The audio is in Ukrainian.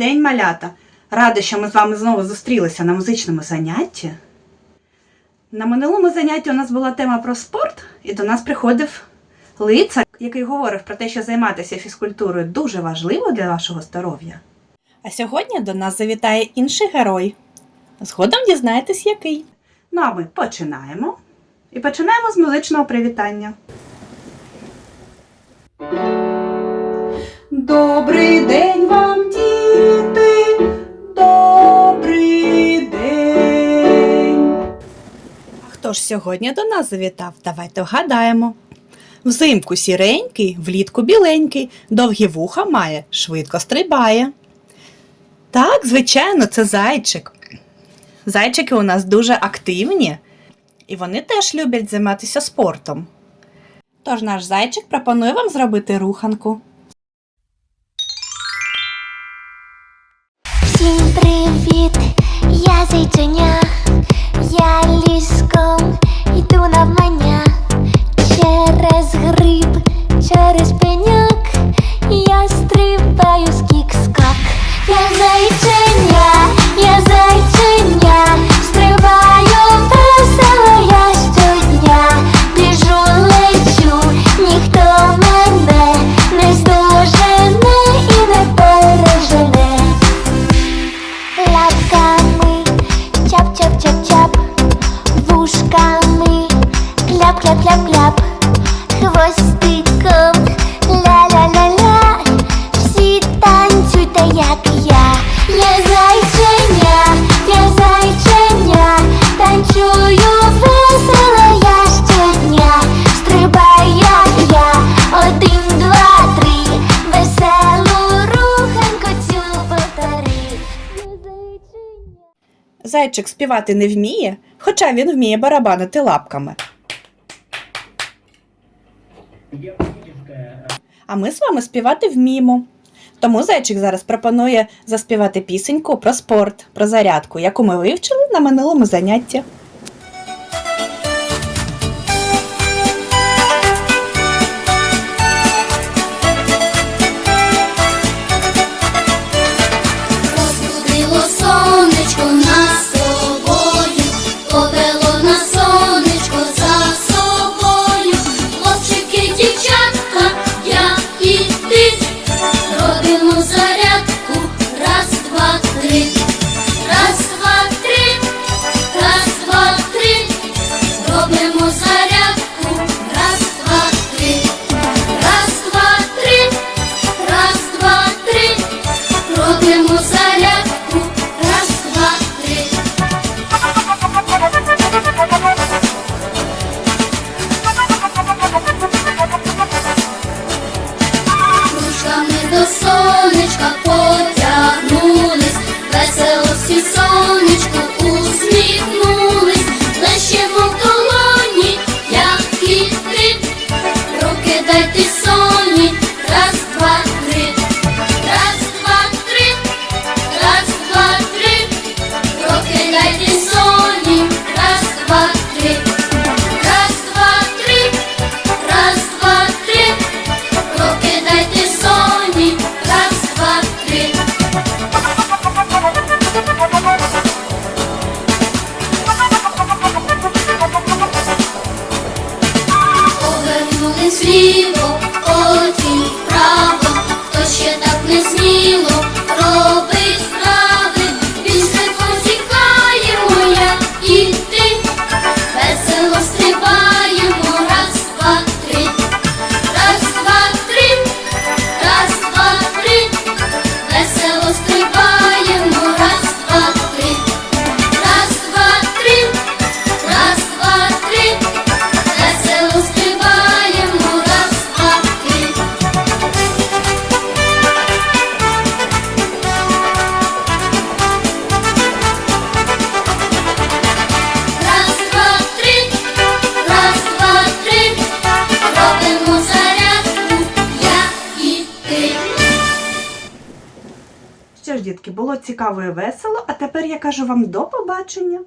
день, малята! Рада, що ми з вами знову зустрілися на музичному занятті. На минулому занятті у нас була тема про спорт, і до нас приходив лицар, який говорив про те, що займатися фізкультурою дуже важливо для вашого здоров'я. А сьогодні до нас завітає інший герой. Згодом дізнаєтесь, який. Ну а ми починаємо. І починаємо з музичного привітання. Добрий день А хто ж сьогодні до нас завітав? Давайте вгадаємо. Взимку сіренький, влітку біленький, довгі вуха має, швидко стрибає. Так, звичайно, це зайчик. Зайчики у нас дуже активні, і вони теж люблять займатися спортом. Тож наш зайчик пропонує вам зробити руханку. Всім привіт, я зайченя, я Зайчик співати не вміє, хоча він вміє барабанити лапками. А ми з вами співати вміємо. Тому зайчик зараз пропонує заспівати пісеньку про спорт, про зарядку, яку ми вивчили на минулому занятті. Весело всі дітки, було цікаво і весело, а тепер я кажу вам до побачення.